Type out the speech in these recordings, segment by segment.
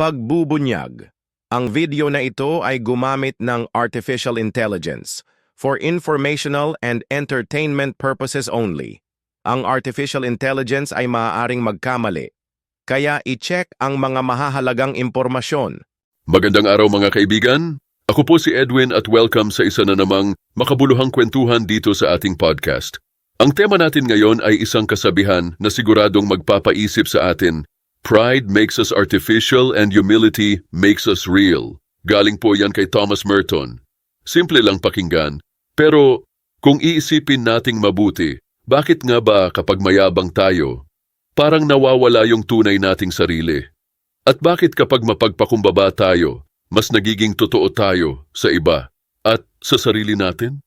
Pagbubunyag. Ang video na ito ay gumamit ng artificial intelligence for informational and entertainment purposes only. Ang artificial intelligence ay maaaring magkamali, kaya i-check ang mga mahahalagang impormasyon. Magandang araw mga kaibigan. Ako po si Edwin at welcome sa isa na namang makabuluhang kwentuhan dito sa ating podcast. Ang tema natin ngayon ay isang kasabihan na siguradong magpapaisip sa atin. Pride makes us artificial and humility makes us real. Galing po yan kay Thomas Merton. Simple lang pakinggan. Pero kung iisipin nating mabuti, bakit nga ba kapag mayabang tayo, parang nawawala yung tunay nating sarili? At bakit kapag mapagpakumbaba tayo, mas nagiging totoo tayo sa iba at sa sarili natin?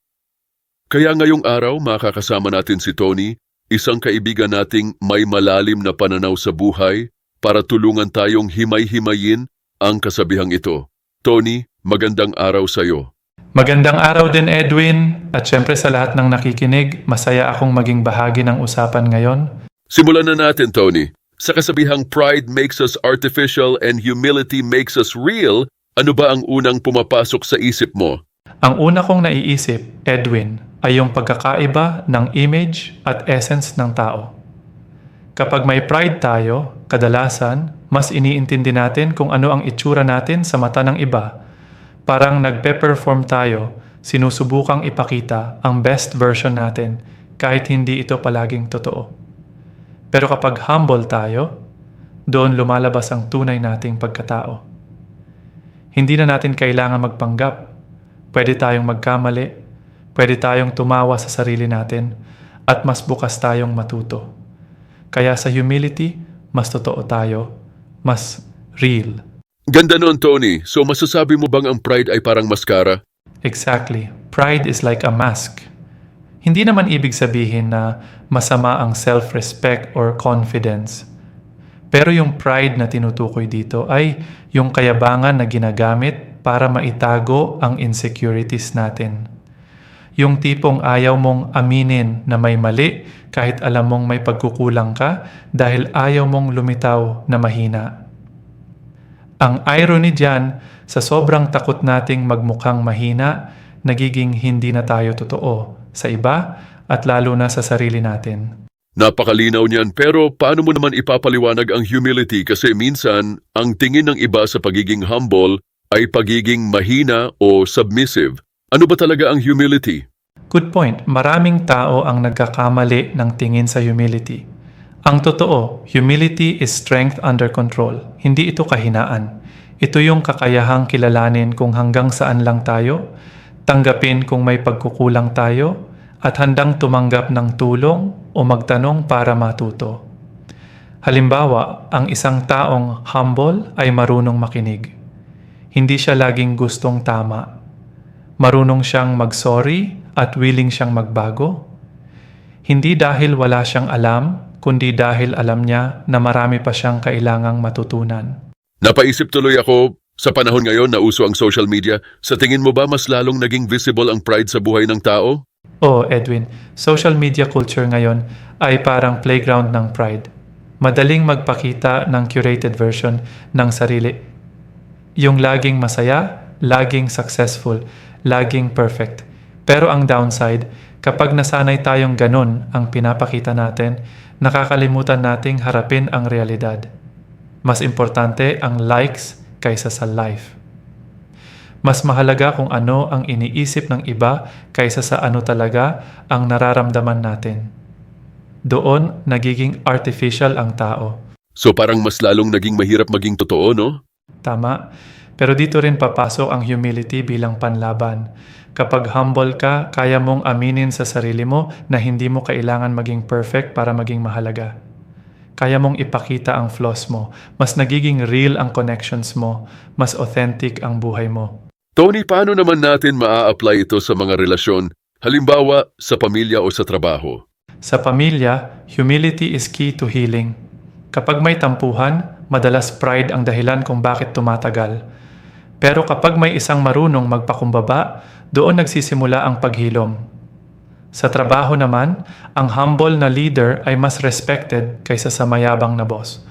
Kaya ngayong araw makakasama natin si Tony, isang kaibigan nating may malalim na pananaw sa buhay para tulungan tayong himay-himayin ang kasabihang ito. Tony, magandang araw sa iyo. Magandang araw din Edwin at syempre sa lahat ng nakikinig, masaya akong maging bahagi ng usapan ngayon. Simulan na natin, Tony. Sa kasabihang pride makes us artificial and humility makes us real, ano ba ang unang pumapasok sa isip mo? Ang una kong naiisip, Edwin, ay yung pagkakaiba ng image at essence ng tao. Kapag may pride tayo, kadalasan, mas iniintindi natin kung ano ang itsura natin sa mata ng iba. Parang nagpe-perform tayo, sinusubukang ipakita ang best version natin kahit hindi ito palaging totoo. Pero kapag humble tayo, doon lumalabas ang tunay nating pagkatao. Hindi na natin kailangan magpanggap. Pwede tayong magkamali, pwede tayong tumawa sa sarili natin, at mas bukas tayong matuto. Kaya sa humility, mas totoo tayo, mas real. Ganda nun, Tony. So masasabi mo bang ang pride ay parang maskara? Exactly. Pride is like a mask. Hindi naman ibig sabihin na masama ang self-respect or confidence. Pero yung pride na tinutukoy dito ay yung kayabangan na ginagamit para maitago ang insecurities natin. Yung tipong ayaw mong aminin na may mali kahit alam mong may pagkukulang ka dahil ayaw mong lumitaw na mahina. Ang irony dyan, sa sobrang takot nating magmukhang mahina, nagiging hindi na tayo totoo sa iba at lalo na sa sarili natin. Napakalinaw niyan pero paano mo naman ipapaliwanag ang humility kasi minsan ang tingin ng iba sa pagiging humble ay pagiging mahina o submissive. Ano ba talaga ang humility? Good point. Maraming tao ang nagkakamali ng tingin sa humility. Ang totoo, humility is strength under control. Hindi ito kahinaan. Ito yung kakayahang kilalanin kung hanggang saan lang tayo, tanggapin kung may pagkukulang tayo, at handang tumanggap ng tulong o magtanong para matuto. Halimbawa, ang isang taong humble ay marunong makinig. Hindi siya laging gustong tama. Marunong siyang mag-sorry at willing siyang magbago. Hindi dahil wala siyang alam, kundi dahil alam niya na marami pa siyang kailangang matutunan. Napaisip tuloy ako, sa panahon ngayon na uso ang social media, sa tingin mo ba mas lalong naging visible ang pride sa buhay ng tao? Oh, Edwin, social media culture ngayon ay parang playground ng pride. Madaling magpakita ng curated version ng sarili. Yung laging masaya, laging successful, laging perfect. Pero ang downside, kapag nasanay tayong ganun ang pinapakita natin, nakakalimutan nating harapin ang realidad. Mas importante ang likes kaysa sa life. Mas mahalaga kung ano ang iniisip ng iba kaysa sa ano talaga ang nararamdaman natin. Doon, nagiging artificial ang tao. So parang mas lalong naging mahirap maging totoo, no? Tama. Pero dito rin papasok ang humility bilang panlaban. Kapag humble ka, kaya mong aminin sa sarili mo na hindi mo kailangan maging perfect para maging mahalaga. Kaya mong ipakita ang flaws mo. Mas nagiging real ang connections mo. Mas authentic ang buhay mo. Tony, paano naman natin maa-apply ito sa mga relasyon? Halimbawa, sa pamilya o sa trabaho? Sa pamilya, humility is key to healing. Kapag may tampuhan, madalas pride ang dahilan kung bakit tumatagal. Pero kapag may isang marunong magpakumbaba, doon nagsisimula ang paghilom. Sa trabaho naman, ang humble na leader ay mas respected kaysa sa mayabang na boss.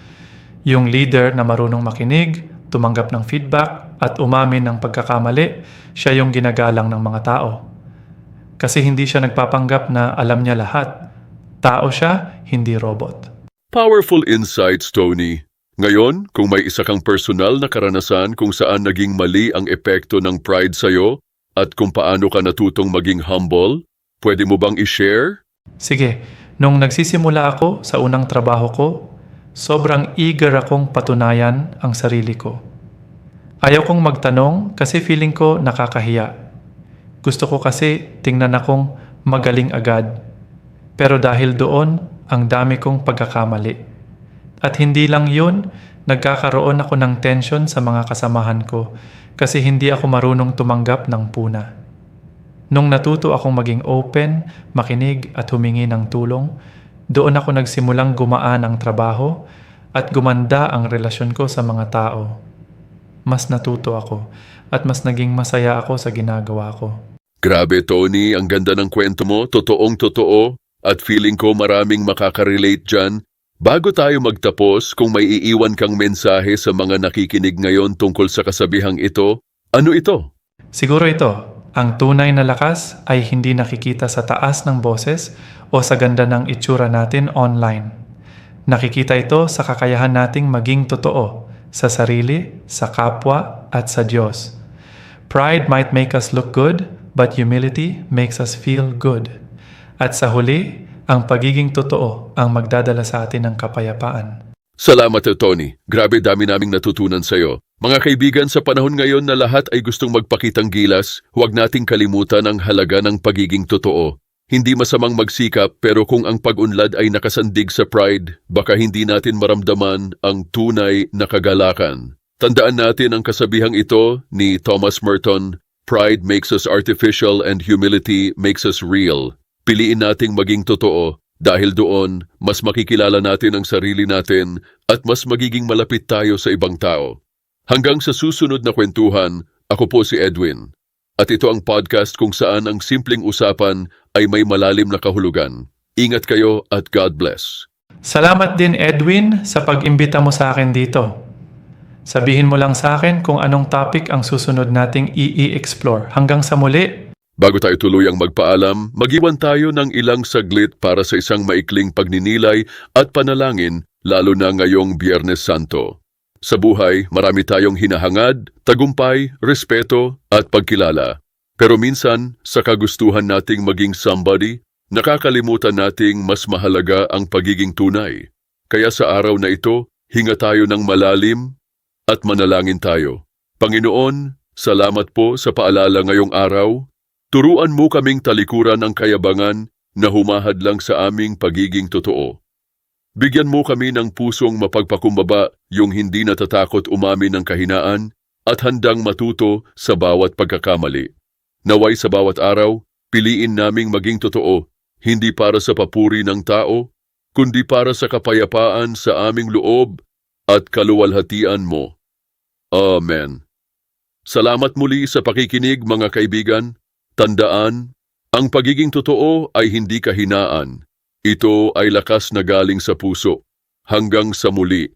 Yung leader na marunong makinig, tumanggap ng feedback, at umamin ng pagkakamali, siya yung ginagalang ng mga tao. Kasi hindi siya nagpapanggap na alam niya lahat. Tao siya, hindi robot. Powerful insights, Tony. Ngayon, kung may isa kang personal na karanasan kung saan naging mali ang epekto ng pride sa'yo at kung paano ka natutong maging humble, pwede mo bang i-share? Sige, nung nagsisimula ako sa unang trabaho ko, sobrang eager akong patunayan ang sarili ko. Ayaw kong magtanong kasi feeling ko nakakahiya. Gusto ko kasi tingnan akong magaling agad. Pero dahil doon, ang dami kong pagkakamali. At hindi lang yun, nagkakaroon ako ng tension sa mga kasamahan ko kasi hindi ako marunong tumanggap ng puna. Nung natuto akong maging open, makinig at humingi ng tulong, doon ako nagsimulang gumaan ang trabaho at gumanda ang relasyon ko sa mga tao. Mas natuto ako at mas naging masaya ako sa ginagawa ko. Grabe, Tony, ang ganda ng kwento mo, totoong totoo, at feeling ko maraming makakarelate dyan. Bago tayo magtapos, kung may iiwan kang mensahe sa mga nakikinig ngayon tungkol sa kasabihang ito, ano ito? Siguro ito, ang tunay na lakas ay hindi nakikita sa taas ng boses o sa ganda ng itsura natin online. Nakikita ito sa kakayahan nating maging totoo sa sarili, sa kapwa, at sa Diyos. Pride might make us look good, but humility makes us feel good. At sa huli, ang pagiging totoo ang magdadala sa atin ng kapayapaan. Salamat, Tony. Grabe dami naming natutunan sa'yo. Mga kaibigan, sa panahon ngayon na lahat ay gustong magpakitang gilas, huwag nating kalimutan ang halaga ng pagiging totoo. Hindi masamang magsikap pero kung ang pag-unlad ay nakasandig sa pride, baka hindi natin maramdaman ang tunay na kagalakan. Tandaan natin ang kasabihang ito ni Thomas Merton, Pride makes us artificial and humility makes us real. Piliin nating maging totoo dahil doon mas makikilala natin ang sarili natin at mas magiging malapit tayo sa ibang tao. Hanggang sa susunod na kwentuhan, ako po si Edwin. At ito ang podcast kung saan ang simpleng usapan ay may malalim na kahulugan. Ingat kayo at God bless. Salamat din Edwin sa pag-imbita mo sa akin dito. Sabihin mo lang sa akin kung anong topic ang susunod nating i-explore. Hanggang sa muli, Bago tayo tuluyang magpaalam, magiwan tayo ng ilang saglit para sa isang maikling pagninilay at panalangin lalo na ngayong Biyernes Santo. Sa buhay, marami tayong hinahangad, tagumpay, respeto at pagkilala. Pero minsan, sa kagustuhan nating maging somebody, nakakalimutan nating mas mahalaga ang pagiging tunay. Kaya sa araw na ito, hinga tayo ng malalim at manalangin tayo. Panginoon, salamat po sa paalala ngayong araw Turuan mo kaming talikuran ang kayabangan na humahadlang sa aming pagiging totoo. Bigyan mo kami ng pusong mapagpakumbaba yung hindi natatakot umamin ng kahinaan at handang matuto sa bawat pagkakamali. Naway sa bawat araw, piliin naming maging totoo, hindi para sa papuri ng tao, kundi para sa kapayapaan sa aming loob at kaluwalhatian mo. Amen. Salamat muli sa pakikinig mga kaibigan. Tandaan, ang pagiging totoo ay hindi kahinaan. Ito ay lakas na galing sa puso. Hanggang sa muli.